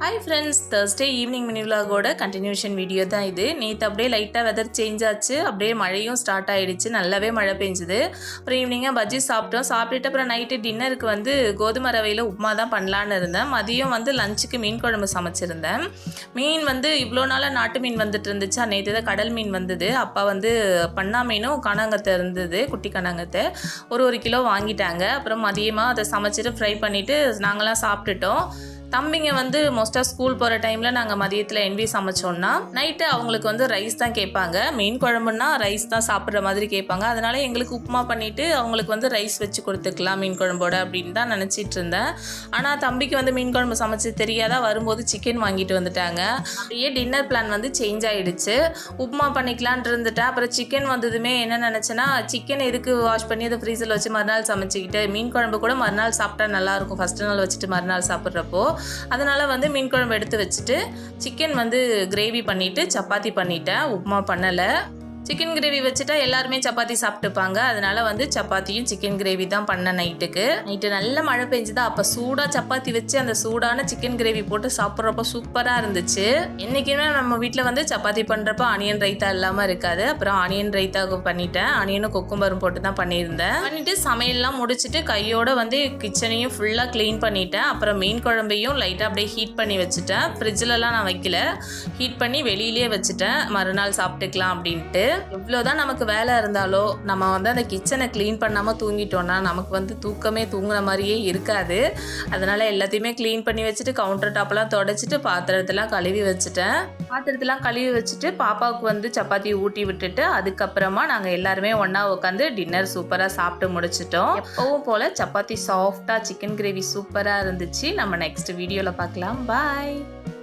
Hi friends Thursday evening mini விலாகோட continuation video தான் இது. நேற்று அப்படியே லைட்டாக வெதர் சேஞ்ச் ஆச்சு. அப்படியே மழையும் ஸ்டார்ட் ஆகிடுச்சு நல்லாவே மழை பெஞ்சுது. அப்புறம் ஈவினிங்காக பஜ்ஜி சாப்பிட்டோம். சாப்பிட்டுட்டு அப்புறம் நைட்டு டின்னருக்கு வந்து கோதுமை ரவையில் உப்புமா தான் பண்ணலான்னு இருந்தேன். மதியம் வந்து லஞ்சுக்கு மீன் குழம்பு சமைச்சிருந்தேன். மீன் வந்து இவ்வளோ நாளாக நாட்டு மீன் வந்துட்டு இருந்துச்சு. நேற்று தான் கடல் மீன் வந்தது. அப்பா வந்து பண்ணா மீனும் கணாங்கத்தை இருந்தது குட்டி கணாங்கத்தை. ஒரு ஒரு கிலோ வாங்கிட்டாங்க. அப்புறம் மதியமாக அதை சமைச்சிட்டு ஃப்ரை பண்ணிவிட்டு நாங்களாம் சாப்பிட்டுட்டோம். தம்பிங்க வந்து மோஸ்ட்டாக ஸ்கூல் போகிற டைமில் நாங்கள் மதியத்தில் என்வி சமைச்சோன்னா நைட்டு அவங்களுக்கு வந்து ரைஸ் தான் கேட்பாங்க. மீன் குழம்புன்னா ரைஸ் தான் சாப்பிட்ற மாதிரி கேட்பாங்க. அதனால எங்களுக்கு உப்புமா பண்ணிவிட்டு அவங்களுக்கு வந்து ரைஸ் வச்சு கொடுத்துக்கலாம் மீன் குழம்போட அப்படின்னு தான் நினச்சிட்டு இருந்தேன். ஆனால் தம்பிக்கு வந்து மீன் குழம்பு சமைச்சு தெரியாதா வரும்போது சிக்கன் வாங்கிட்டு வந்துட்டாங்க. அப்படியே டின்னர் பிளான் வந்து சேஞ்ச் ஆகிடுச்சு உப்புமா பண்ணிக்கலான்ட்டு இருந்துட்டேன். அப்புறம் சிக்கன் வந்ததுமே என்ன நினச்சேன்னா சிக்கன் எதுக்கு வாஷ் பண்ணி அதை ஃப்ரீசரில் வச்சு மறுநாள் சமைச்சிக்கிட்டு மீன் குழம்பு கூட மறுநாள் சாப்பிட்டா நல்லாயிருக்கும் ஃபஸ்ட்டு நாள் வச்சுட்டு மறுநாள் சாப்பிட்றப்போ. அதனால் வந்து மீன் குழம்பு எடுத்து வச்சுட்டு சிக்கன் வந்து கிரேவி பண்ணிவிட்டு சப்பாத்தி பண்ணிட்டேன். உப்புமா பண்ணலை. சிக்கன் கிரேவி வச்சுட்டா எல்லாருமே சப்பாத்தி சாப்பிட்டுப்பாங்க. அதனால வந்து சப்பாத்தியும் சிக்கன் கிரேவி தான் பண்ண நைட்டுக்கு. நைட்டு நல்ல மழை பெஞ்சுதா அப்போ சூடாக சப்பாத்தி வச்சு அந்த சூடான சிக்கன் கிரேவி போட்டு சாப்பிட்றப்ப சூப்பராக இருந்துச்சு. என்றைக்குமே நம்ம வீட்டில் வந்து சப்பாத்தி பண்ணுறப்ப ஆனியன் ரைத்தா இல்லாமல் இருக்காது. அப்புறம் ஆனியன் ரைத்தா பண்ணிட்டேன். ஆனியனும் கொக்கும்பரும் போட்டு தான் பண்ணியிருந்தேன். பண்ணிட்டு சமையல்லாம் முடிச்சுட்டு கையோட வந்து கிச்சனையும் ஃபுல்லாக க்ளீன் பண்ணிட்டேன். அப்புறம் மீன் குழம்பையும் லைட்டாக அப்படியே ஹீட் பண்ணி வச்சுட்டேன். ஃப்ரிட்ஜிலலாம் நான் வைக்கல. ஹீட் பண்ணி வெளியிலேயே வச்சுட்டேன். மறுநாள் சாப்பிட்டுக்கலாம் அப்படின்ட்டு. எவ்வளோதான் நமக்கு வேலை இருந்தாலோ நம்ம வந்து அந்த கிச்சனை க்ளீன் பண்ணாமல் தூங்கிட்டோன்னா நமக்கு வந்து தூக்கமே தூங்குற மாதிரியே இருக்காது. அதனால் எல்லாத்தையுமே க்ளீன் பண்ணி வச்சுட்டு கவுண்டர் டாப்லாம் தொடச்சிட்டு பாத்திரத்தெல்லாம் கழுவி வச்சுட்டேன். பாத்திரத்தெல்லாம் கழுவி வச்சுட்டு பாப்பாவுக்கு வந்து சப்பாத்தி ஊட்டி விட்டுட்டு அதுக்கப்புறமா நாங்கள் எல்லாருமே ஒன்றா உட்காந்து டின்னர் சூப்பராக சாப்பிட்டு முடிச்சிட்டோம். எப்பவும் போல் சப்பாத்தி சாஃப்டாக சிக்கன் கிரேவி சூப்பராக இருந்துச்சு. நம்ம நெக்ஸ்ட் வீடியோவில் பார்க்கலாம். பாய்